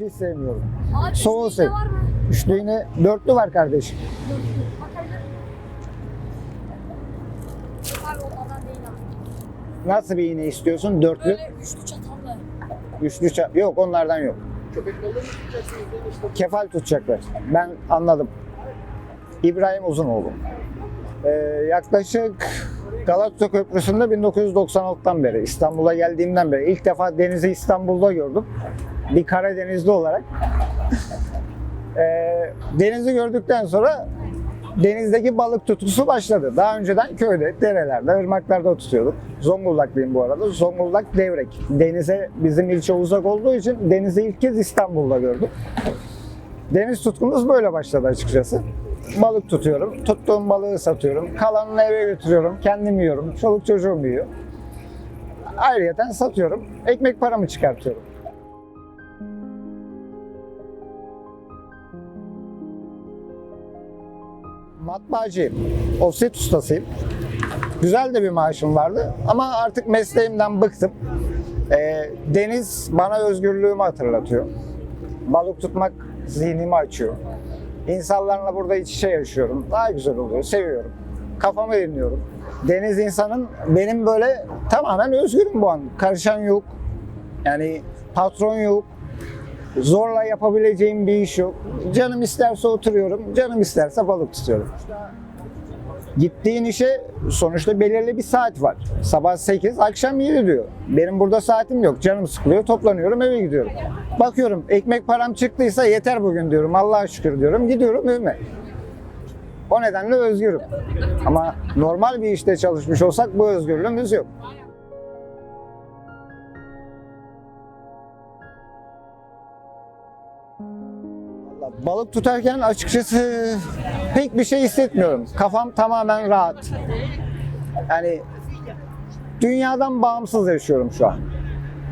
Hiç sevmiyorum. Abi üstte sev. var mı? Üçlü iğne, dörtlü var kardeşim. Bakabilir miyim? Nasıl bir iğne istiyorsun? Dörtlü, Böyle üçlü çatallı. üçlü ça- Yok onlardan yok. Köpek balığı mı tutacaksınız demiştim. Kefal tutacaklar. Ben anladım. İbrahim Uzunoğlu. Ee, yaklaşık Galata Köprüsü'nde 1996'dan beri, İstanbul'a geldiğimden beri ilk defa denizi İstanbul'da gördüm. Bir Karadenizli olarak. Ee, denizi gördükten sonra denizdeki balık tutkusu başladı. Daha önceden köyde, derelerde, ırmaklarda tutuyorduk. Zonguldaklıyım bu arada. Zonguldak Devrek. Denize bizim ilçe uzak olduğu için denizi ilk kez İstanbul'da gördüm. Deniz tutkumuz böyle başladı açıkçası. Balık tutuyorum. Tuttuğum balığı satıyorum. Kalanını eve götürüyorum. Kendim yiyorum. Çoluk çocuğum yiyor. Ayrıyeten satıyorum. Ekmek paramı çıkartıyorum. Matbaacıyım. Offset ustasıyım. Güzel de bir maaşım vardı ama artık mesleğimden bıktım. Ee, deniz bana özgürlüğümü hatırlatıyor. Balık tutmak zihnimi açıyor. İnsanlarla burada iç içe yaşıyorum. Daha güzel oluyor, seviyorum. Kafamı dinliyorum. Deniz insanın benim böyle tamamen özgürüm bu an. Karışan yok. Yani patron yok. Zorla yapabileceğim bir iş yok. Canım isterse oturuyorum, canım isterse balık tutuyorum. Gittiğin işe sonuçta belirli bir saat var. Sabah 8, akşam 7 diyor. Benim burada saatim yok. Canım sıkılıyor, toplanıyorum, eve gidiyorum. Bakıyorum ekmek param çıktıysa yeter bugün diyorum. Allah'a şükür diyorum. Gidiyorum evime. O nedenle özgürüm. Ama normal bir işte çalışmış olsak bu özgürlüğümüz yok. Balık tutarken açıkçası pek bir şey hissetmiyorum. Kafam tamamen rahat. Yani dünyadan bağımsız yaşıyorum şu an.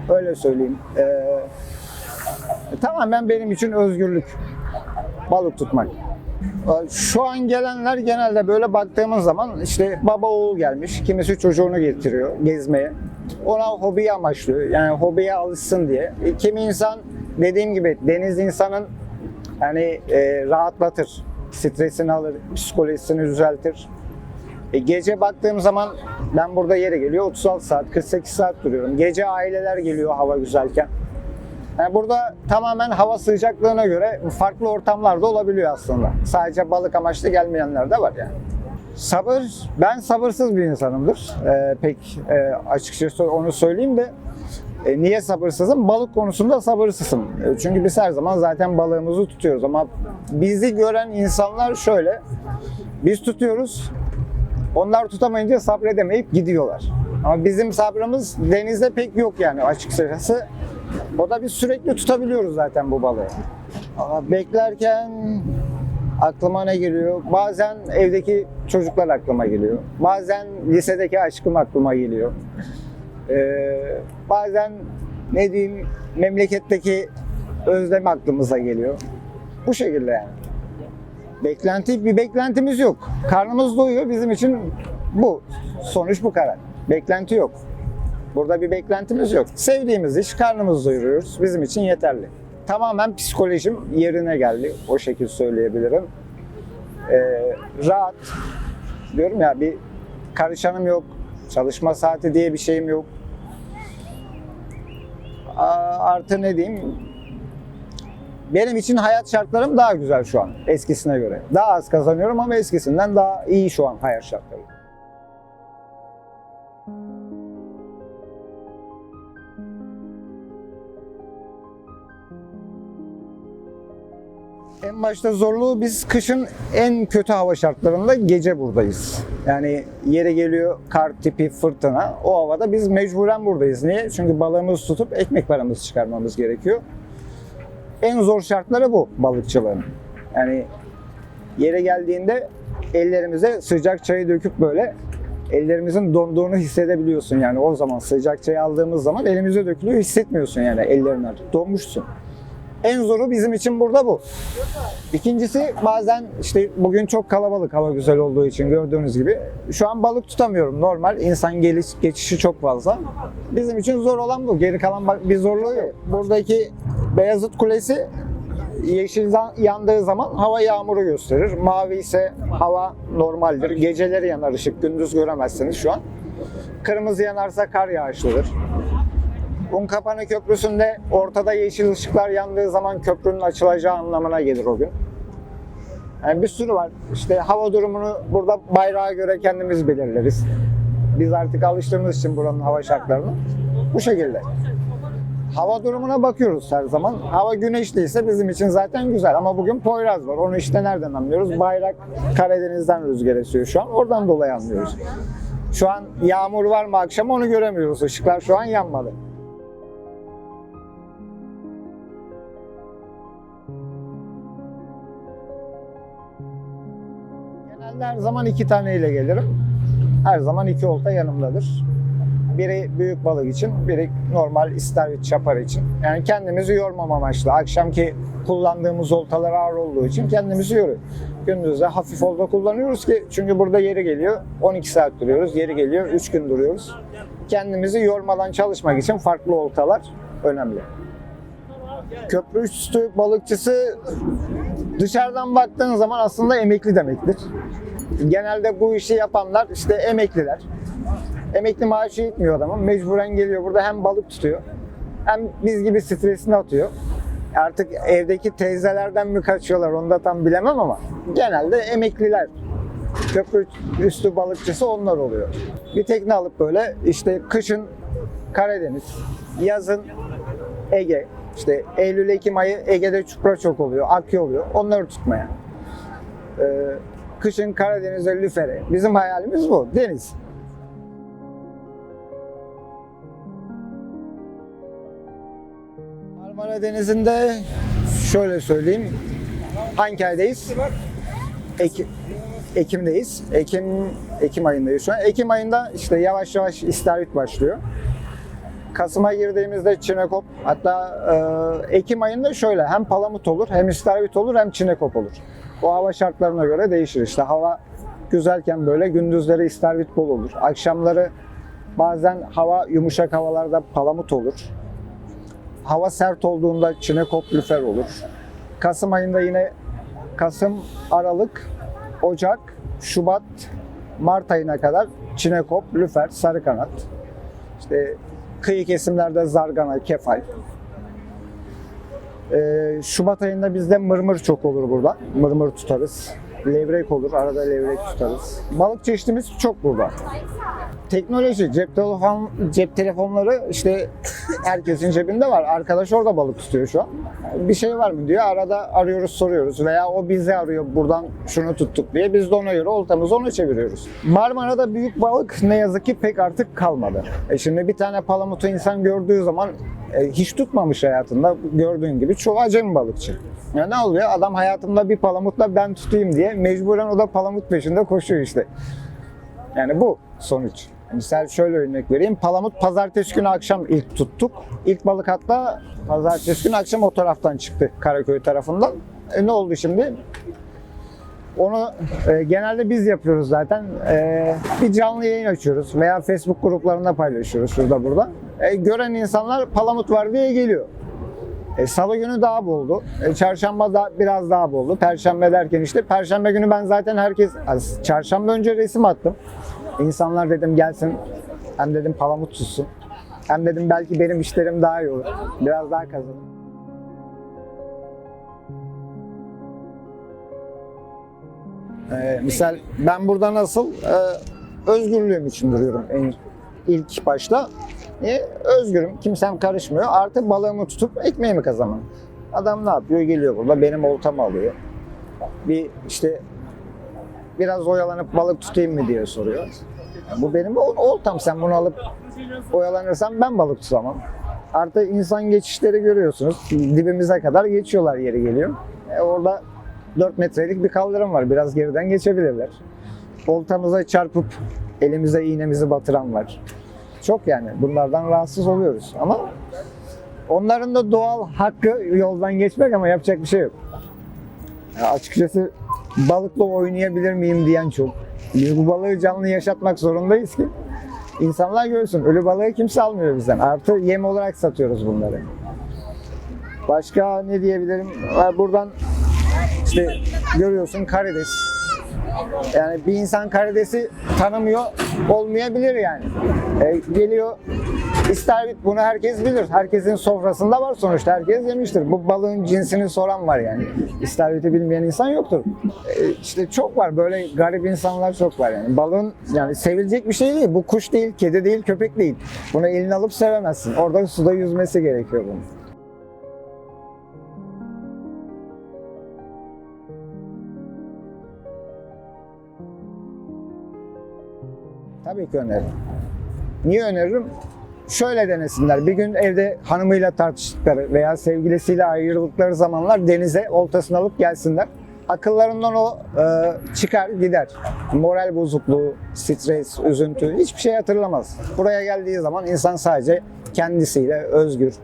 Öyle söyleyeyim. Ee, tamamen benim için özgürlük. Balık tutmak. Ee, Şu an gelenler genelde böyle baktığımız zaman işte baba oğul gelmiş. Kimisi çocuğunu getiriyor gezmeye. Ona hobiyi amaçlıyor. Yani hobiye alışsın diye. E, Kimi insan dediğim gibi deniz insanın yani e, rahatlatır. Stresini alır, psikolojisini düzeltir. E, gece baktığım zaman ben burada yere geliyor 36 saat, 48 saat duruyorum. Gece aileler geliyor hava güzelken. Yani burada tamamen hava sıcaklığına göre farklı ortamlarda olabiliyor aslında. Sadece balık amaçlı gelmeyenler de var yani. Sabır, ben sabırsız bir insanımdır. Ee, pek e, açıkçası onu söyleyeyim de e, niye sabırsızım? Balık konusunda sabırsızım. E, çünkü biz her zaman zaten balığımızı tutuyoruz ama bizi gören insanlar şöyle. Biz tutuyoruz, onlar tutamayınca sabredemeyip gidiyorlar. Ama bizim sabrımız denizde pek yok yani açıkçası. O da biz sürekli tutabiliyoruz zaten bu balığı. Ama beklerken aklıma ne geliyor? Bazen evdeki çocuklar aklıma geliyor. Bazen lisedeki aşkım aklıma geliyor. Ee, bazen ne diyeyim memleketteki özlem aklımıza geliyor. Bu şekilde yani. Beklenti bir beklentimiz yok. Karnımız doyuyor bizim için bu. Sonuç bu kadar. Beklenti yok. Burada bir beklentimiz yok. Sevdiğimiz iş karnımızı doyuruyoruz. Bizim için yeterli. Tamamen psikolojim yerine geldi. O şekilde söyleyebilirim. Ee, rahat. Diyorum ya bir karışanım yok. Çalışma saati diye bir şeyim yok. Artı ne diyeyim? Benim için hayat şartlarım daha güzel şu an eskisine göre. Daha az kazanıyorum ama eskisinden daha iyi şu an hayat şartları. Başta zorluğu biz kışın en kötü hava şartlarında gece buradayız. Yani yere geliyor kar tipi fırtına. O havada biz mecburen buradayız. Niye? Çünkü balığımızı tutup ekmek paramızı çıkarmamız gerekiyor. En zor şartları bu balıkçılığın. Yani yere geldiğinde ellerimize sıcak çayı döküp böyle ellerimizin donduğunu hissedebiliyorsun yani o zaman sıcak çayı aldığımız zaman elimize dökülüyor hissetmiyorsun yani ellerine donmuşsun. En zoru bizim için burada bu. İkincisi bazen işte bugün çok kalabalık hava güzel olduğu için gördüğünüz gibi. Şu an balık tutamıyorum normal. İnsan geliş, geçişi çok fazla. Bizim için zor olan bu. Geri kalan bir zorluğu yok. Buradaki Beyazıt Kulesi yeşil yandığı zaman hava yağmuru gösterir. Mavi ise hava normaldir. Geceleri yanar ışık. Gündüz göremezsiniz şu an. Kırmızı yanarsa kar yağışlıdır. Unkapanı Köprüsü'nde ortada yeşil ışıklar yandığı zaman köprünün açılacağı anlamına gelir o gün. Yani bir sürü var. İşte hava durumunu burada bayrağa göre kendimiz belirleriz. Biz artık alıştığımız için buranın hava şartlarını bu şekilde. Hava durumuna bakıyoruz her zaman. Hava güneşliyse bizim için zaten güzel ama bugün Poyraz var. Onu işte nereden anlıyoruz? Bayrak Karadeniz'den rüzgar esiyor şu an. Oradan dolayı anlıyoruz. Şu an yağmur var mı akşam onu göremiyoruz. Işıklar şu an yanmadı. Genelde her zaman iki taneyle gelirim. Her zaman iki olta yanımdadır. Biri büyük balık için, biri normal istavrit çapar için. Yani kendimizi yormam amaçlı. Akşamki kullandığımız oltalar ağır olduğu için kendimizi yoruyor. Gündüz de hafif olta kullanıyoruz ki çünkü burada yeri geliyor 12 saat duruyoruz, yeri geliyor 3 gün duruyoruz. Kendimizi yormadan çalışmak için farklı oltalar önemli. Köprü üstü balıkçısı dışarıdan baktığın zaman aslında emekli demektir. Genelde bu işi yapanlar işte emekliler. Emekli maaşı yetmiyor adamın. Mecburen geliyor burada hem balık tutuyor hem biz gibi stresini atıyor. Artık evdeki teyzelerden mi kaçıyorlar onu da tam bilemem ama genelde emekliler. Köprü üstü balıkçısı onlar oluyor. Bir tekne alıp böyle işte kışın Karadeniz, yazın Ege, işte Eylül-Ekim ayı Ege'de çupra çok oluyor, akya oluyor. Onları tutmaya. Ee, kışın Karadeniz'e lüfere. Bizim hayalimiz bu. Deniz. Marmara Denizi'nde şöyle söyleyeyim. Hangi aydayız? Ekim, Ekim'deyiz. Ekim Ekim ayındayız şu an. Ekim ayında işte yavaş yavaş istavrit başlıyor. Kasım'a girdiğimizde çinekop hatta e, Ekim ayında şöyle hem palamut olur hem istavrit olur hem çinekop olur. O hava şartlarına göre değişir işte hava güzelken böyle gündüzleri istavrit bol olur. Akşamları bazen hava yumuşak havalarda palamut olur. Hava sert olduğunda çinekop lüfer olur. Kasım ayında yine Kasım, Aralık, Ocak, Şubat, Mart ayına kadar çinekop, lüfer, sarı kanat. İşte kıyı kesimlerde zargana, kefal. Ee, Şubat ayında bizde mırmır çok olur burada. Mırmır tutarız. Levrek olur, arada levrek tutarız. Balık çeşitimiz çok burada. Teknoloji, cep telefon cep telefonları işte herkesin cebinde var. Arkadaş orada balık tutuyor şu an. Bir şey var mı diyor. Arada arıyoruz, soruyoruz veya o bizi arıyor buradan şunu tuttuk diye. Biz de ona göre oltamızı ona çeviriyoruz. Marmara'da büyük balık ne yazık ki pek artık kalmadı. E şimdi bir tane palamutu insan gördüğü zaman e, hiç tutmamış hayatında gördüğün gibi çoğu acemi balıkçı. Ya ne oluyor? Adam hayatımda bir palamutla ben tutayım diye mecburen o da palamut peşinde koşuyor işte. Yani bu sonuç. Misal şöyle örnek vereyim. Palamut pazartesi günü akşam ilk tuttuk. İlk balık hatta pazartesi günü akşam o taraftan çıktı Karaköy tarafından. E ne oldu şimdi? Onu e, genelde biz yapıyoruz zaten. E, bir canlı yayın açıyoruz veya Facebook gruplarında paylaşıyoruz şurada burada. E, gören insanlar palamut var diye geliyor. E, Salı günü daha boldu. E, çarşamba da biraz daha boldu. Perşembe derken işte Perşembe günü ben zaten herkes çarşamba önce resim attım. İnsanlar dedim gelsin hem dedim palamut tutsun. Hem dedim belki benim işlerim daha iyi olur. Biraz daha kazanırım. Ee, misal ben burada nasıl e, özgürlüğüm için duruyorum en ilk başta. E, özgürüm, kimsem karışmıyor. Artık balığımı tutup ekmeğimi kazanmam. Adam ne yapıyor? Geliyor burada benim oltamı alıyor. Bir işte biraz oyalanıp balık tutayım mı diye soruyor. Bu benim ol- oltam. Sen bunu alıp oyalanırsan ben balık tutamam. Artık insan geçişleri görüyorsunuz. Dibimize kadar geçiyorlar yeri geliyor. E, orada 4 metrelik bir kaldırım var. Biraz geriden geçebilirler. Oltamıza çarpıp elimize iğnemizi batıran var. Çok yani bunlardan rahatsız oluyoruz ama onların da doğal hakkı yoldan geçmek ama yapacak bir şey yok. Ya açıkçası balıkla oynayabilir miyim diyen çok. Biz bu balığı canlı yaşatmak zorundayız ki insanlar görsün. Ölü balığı kimse almıyor bizden. Artı yem olarak satıyoruz bunları. Başka ne diyebilirim? Buradan işte görüyorsun karides. Yani bir insan karidesi tanımıyor olmayabilir yani. E, geliyor istavrit bunu herkes bilir. Herkesin sofrasında var sonuçta. Herkes yemiştir. Bu balığın cinsini soran var yani. İstavriti bilmeyen insan yoktur. E, işte çok var. Böyle garip insanlar çok var yani. Balığın yani sevilecek bir şey değil. Bu kuş değil, kedi değil, köpek değil. Bunu eline alıp sevemezsin. Orada suda yüzmesi gerekiyor bunun. Tabii ki öneririm. Niye öneririm? Şöyle denesinler. Bir gün evde hanımıyla tartıştıkları veya sevgilisiyle ayrıldıkları zamanlar denize oltasını alıp gelsinler. Akıllarından o e, çıkar gider. Moral bozukluğu, stres, üzüntü hiçbir şey hatırlamaz. Buraya geldiği zaman insan sadece kendisiyle özgür,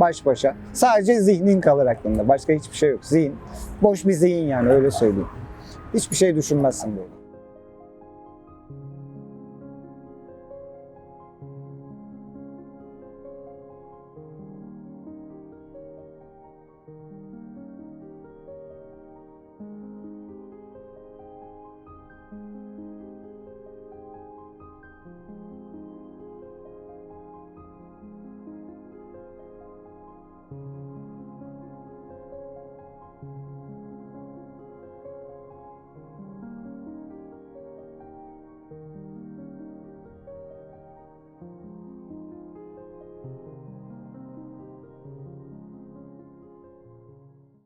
baş başa. Sadece zihnin kalır aklında. Başka hiçbir şey yok. Zihin. Boş bir zihin yani öyle söyleyeyim. Hiçbir şey düşünmezsin burada.